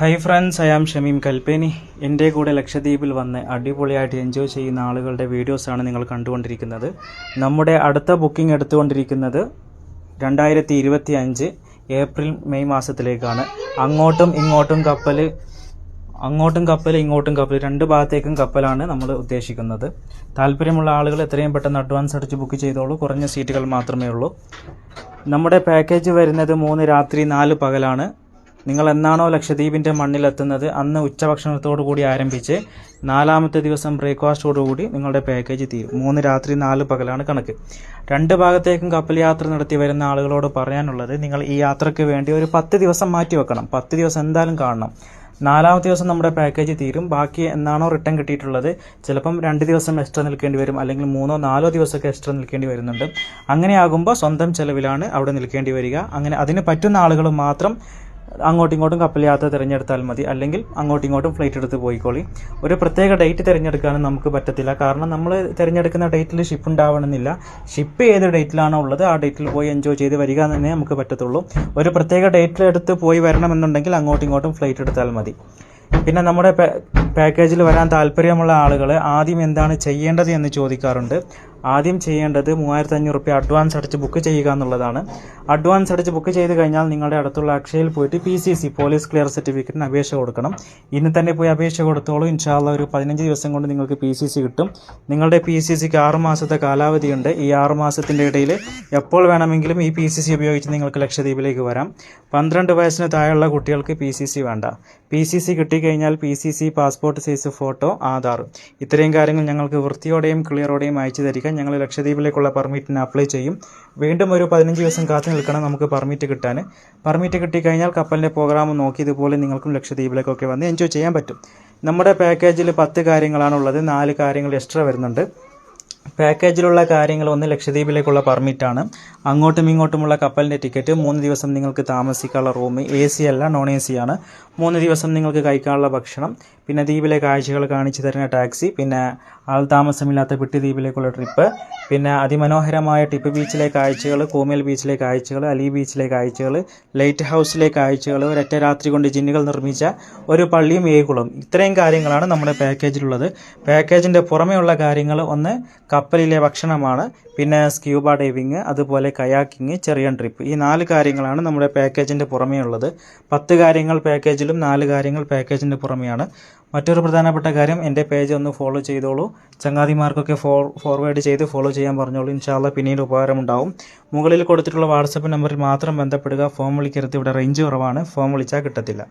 Hi friends I am Shameem Kalpeni എന്റെ കൂടെ ലക്ഷദ്വീപിൽ വന്ന് അടിപൊളിയായിട്ട് എൻജോയ് ചെയ്യുന്ന ആളുകളുടെ വീഡിയോസാണ് നിങ്ങൾ കണ്ടുകൊണ്ടിരിക്കുന്നത്. നമ്മുടെ അടുത്ത ബുക്കിംഗ് എടുത്തുകൊണ്ടിരിക്കുന്നത് രണ്ടായിരത്തി ഇരുപത്തി അഞ്ച് ഏപ്രിൽ മെയ് മാസത്തിലേക്കാണ്. അങ്ങോട്ടും ഇങ്ങോട്ടും കപ്പൽ അങ്ങോട്ടും കപ്പൽ ഇങ്ങോട്ടും കപ്പൽ രണ്ട് ഭാഗത്തേക്കും കപ്പലാണ് നമ്മൾ ഉദ്ദേശിക്കുന്നത്. താല്പര്യമുള്ള ആളുകൾ എത്രയും പെട്ടെന്ന് അഡ്വാൻസ് അടിച്ച് ബുക്ക് ചെയ്തോളൂ. കുറഞ്ഞ സീറ്റുകൾ മാത്രമേ ഉള്ളൂ. നമ്മുടെ പാക്കേജ് വരുന്നത് മൂന്ന് രാത്രി നാല് പകലാണ്. നിങ്ങൾ എന്നാണോ ലക്ഷദ്വീപിന്റെ മണ്ണിലെത്തുന്നത്? അന്ന് ഉച്ചഭക്ഷണത്തോടു കൂടി ആരംഭിച്ച് നാലാമത്തെ ദിവസം ബ്രേക്ക്ഫാസ്റ്റോടു കൂടി നിങ്ങളുടെ പാക്കേജ് തീരും. മൂന്ന് രാത്രി നാല് പകലാണ് കണക്ക്. രണ്ട് ഭാഗത്തേക്കും കപ്പൽ യാത്ര നടത്തി വരുന്ന ആളുകളോട് പറയാനുള്ളത് നിങ്ങൾ ഈ യാത്രയ്ക്ക് വേണ്ടി ഒരു പത്ത് ദിവസം മാറ്റി വെക്കണം. പത്ത് ദിവസം എന്തായാലും കാണണം. നാലാമത്തെ ദിവസം നമ്മുടെ പാക്കേജ് തീരും. ബാക്കി എന്നാണോ റിട്ടേൺ കിട്ടിയിട്ടുള്ളത്? ചിലപ്പം രണ്ട് ദിവസം എക്സ്ട്രാ നിൽക്കേണ്ടി വരും. അല്ലെങ്കിൽ മൂന്നോ നാലോ ദിവസമൊക്കെ എക്സ്ട്രാ നിൽക്കേണ്ടി വരുന്നുണ്ട്. അങ്ങനെയാകുമ്പോൾ സ്വന്തം ചിലവിലാണ് അവിടെ നിൽക്കേണ്ടി വരിക. അങ്ങനെ അതിന് പറ്റുന്ന ആളുകൾ മാത്രം അങ്ങോട്ടും ഇങ്ങോട്ടും കപ്പൽ യാത്ര തിരഞ്ഞെടുത്താൽ മതി. അല്ലെങ്കിൽ അങ്ങോട്ടും ഇങ്ങോട്ടും ഫ്ലൈറ്റ് എടുത്ത് പോയിക്കോളി. ഒരു പ്രത്യേക ഡേറ്റ് തിരഞ്ഞെടുക്കാനും നമുക്ക് പറ്റത്തില്ല. കാരണം നമ്മൾ തിരഞ്ഞെടുക്കുന്ന ഡേറ്റിൽ ഷിപ്പ് ഉണ്ടാവണമെന്നില്ല. ഷിപ്പ് ഏത് ഡേറ്റിലാണോ ഉള്ളത് ആ ഡേറ്റിൽ പോയി എൻജോയ് ചെയ്ത് വരിക തന്നെ നമുക്ക് പറ്റത്തുള്ളൂ. ഒരു പ്രത്യേക ഡേറ്റിൽ എടുത്ത് പോയി വരണമെന്നുണ്ടെങ്കിൽ അങ്ങോട്ടും ഇങ്ങോട്ടും ഫ്ലൈറ്റ് എടുത്താൽ മതി. പിന്നെ നമ്മുടെ പാക്കേജിൽ വരാൻ താല്പര്യമുള്ള ആളുകൾ ആദ്യം എന്താണ് ചെയ്യേണ്ടത് എന്ന് ചോദിക്കാറുണ്ട്. ആദ്യം ചെയ്യേണ്ടത് മൂവായിരത്തി അഞ്ഞൂറ് റുപ്യ അഡ്വാൻസ് അടച്ച് ബുക്ക് ചെയ്യുക എന്നുള്ളതാണ്. അഡ്വാൻസ് അടച്ച് ബുക്ക് ചെയ്ത് കഴിഞ്ഞാൽ നിങ്ങളുടെ അടുത്തുള്ള അക്ഷയയിൽ പോയിട്ട് P C C police clear സർട്ടിഫിക്കറ്റിന് അപേക്ഷ കൊടുക്കണം. ഇന്ന് തന്നെ പോയി അപേക്ഷ കൊടുത്തോളൂ. ഇൻഷാല്ല ഒരു പതിനഞ്ച് ദിവസം കൊണ്ട് നിങ്ങൾക്ക് പി സി സി കിട്ടും. നിങ്ങളുടെ പി സി സിക്ക് ആറ് മാസത്തെ കാലാവധിയുണ്ട്. ഈ ആറ് മാസത്തിന്റെ ഇടയിൽ എപ്പോൾ വേണമെങ്കിലും ഈ പി സി സി ഉപയോഗിച്ച് നിങ്ങൾക്ക് ലക്ഷദ്വീപിലേക്ക് വരാം. പന്ത്രണ്ട് വയസ്സിന് താഴെയുള്ള കുട്ടികൾക്ക് പി സി സി വേണ്ട. പി സി സി കിട്ടിക്കഴിഞ്ഞാൽ P C C passport size photo Aadhaar. ഇത്രയും കാര്യങ്ങൾ ഞങ്ങൾക്ക് വൃത്തിയോടെയും ക്ലിയറോടെയും അയച്ചു തരിക. ഞങ്ങൾ ലക്ഷദ്വീപിലേക്കുള്ള പെർമിറ്റിന് അപ്ലൈ ചെയ്യും. വീണ്ടും ഒരു പതിനഞ്ച് ദിവസം കാത്തു നിൽക്കണം നമുക്ക് പെർമിറ്റ് കിട്ടാൻ. പെർമിറ്റ് കിട്ടിക്കഴിഞ്ഞാൽ കപ്പലിന്റെ പ്രോഗ്രാം നോക്കി ഇതുപോലെ നിങ്ങൾക്കും ലക്ഷദ്വീപിലേക്കൊക്കെ വന്ന് എൻജോയ് ചെയ്യാൻ പറ്റും. നമ്മുടെ പാക്കേജിൽ പത്ത് കാര്യങ്ങളാണുള്ളത്. നാല് കാര്യങ്ങൾ എക്സ്ട്രാ വരുന്നുണ്ട്. പാക്കേജിലുള്ള കാര്യങ്ങൾ ഒന്ന് ലക്ഷദ്വീപിലേക്കുള്ള പെർമിറ്റാണ് അങ്ങോട്ടും ഇങ്ങോട്ടുമുള്ള കപ്പലിന്റെ ടിക്കറ്റ് മൂന്ന് ദിവസം നിങ്ങൾക്ക് താമസിക്കാനുള്ള റൂം എ സി അല്ല നോൺ എ സി ആണ്. മൂന്ന് ദിവസം നിങ്ങൾക്ക് കഴിക്കാനുള്ള ഭക്ഷണം പിന്നെ ദ്വീപിലെ കാഴ്ചകൾ കാണിച്ചു തരുന്ന ടാക്സി പിന്നെ ആൾ താമസമില്ലാത്ത പിട്ടി ദ്വീപിലേക്കുള്ള ട്രിപ്പ് പിന്നെ അതിമനോഹരമായ ടിപ്പ് ബീച്ചിലെ കാഴ്ചകൾ കോമിയൽ ബീച്ചിലെ കാഴ്ചകൾ അലി ബീച്ചിലെ കാഴ്ചകൾ ലൈറ്റ് ഹൗസിലെ കാഴ്ചകൾ ഒരൊറ്റ രാത്രി കൊണ്ട് ജിന്നുകൾ നിർമ്മിച്ച ഒരു പള്ളിയും ഏകുളം. ഇത്രയും കാര്യങ്ങളാണ് നമ്മുടെ പാക്കേജിലുള്ളത്. പാക്കേജിന്റെ പുറമെയുള്ള കാര്യങ്ങൾ ഒന്ന് കപ്പലിലെ ഭക്ഷണമാണ് പിന്നെ സ്ക്യൂബ ഡൈവിങ് അതുപോലെ കയാക്കിങ് ചെറിയ ട്രിപ്പ്. ഈ നാല് കാര്യങ്ങളാണ് നമ്മുടെ പാക്കേജിന്റെ പുറമേ ഉള്ളത് പത്ത് കാര്യങ്ങൾ പാക്കേജിലും നാല് കാര്യങ്ങൾ പാക്കേജിന്റെ പുറമെയാണ്. മറ്റൊരു പ്രധാനപ്പെട്ട കാര്യം എന്റെ പേജ് ഒന്ന് ഫോളോ ചെയ്തോളൂ. ചങ്ങാതിമാർക്കൊക്കെ ഫോ ഫോർവേഡ് ചെയ്ത് ഫോളോ ചെയ്യാൻ പറഞ്ഞോളൂ. ഇൻഷാല്ല പിന്നീട് ഉപകാരമുണ്ടാവും. മുകളിൽ കൊടുത്തിട്ടുള്ള വാട്സപ്പ് നമ്പറിൽ മാത്രം ബന്ധപ്പെടുക. ഫോം വിളിക്കരുത്. ഇവിടെ റേഞ്ച് കുറവാണ്. ഫോം വിളിച്ചാൽ കിട്ടത്തില്ല.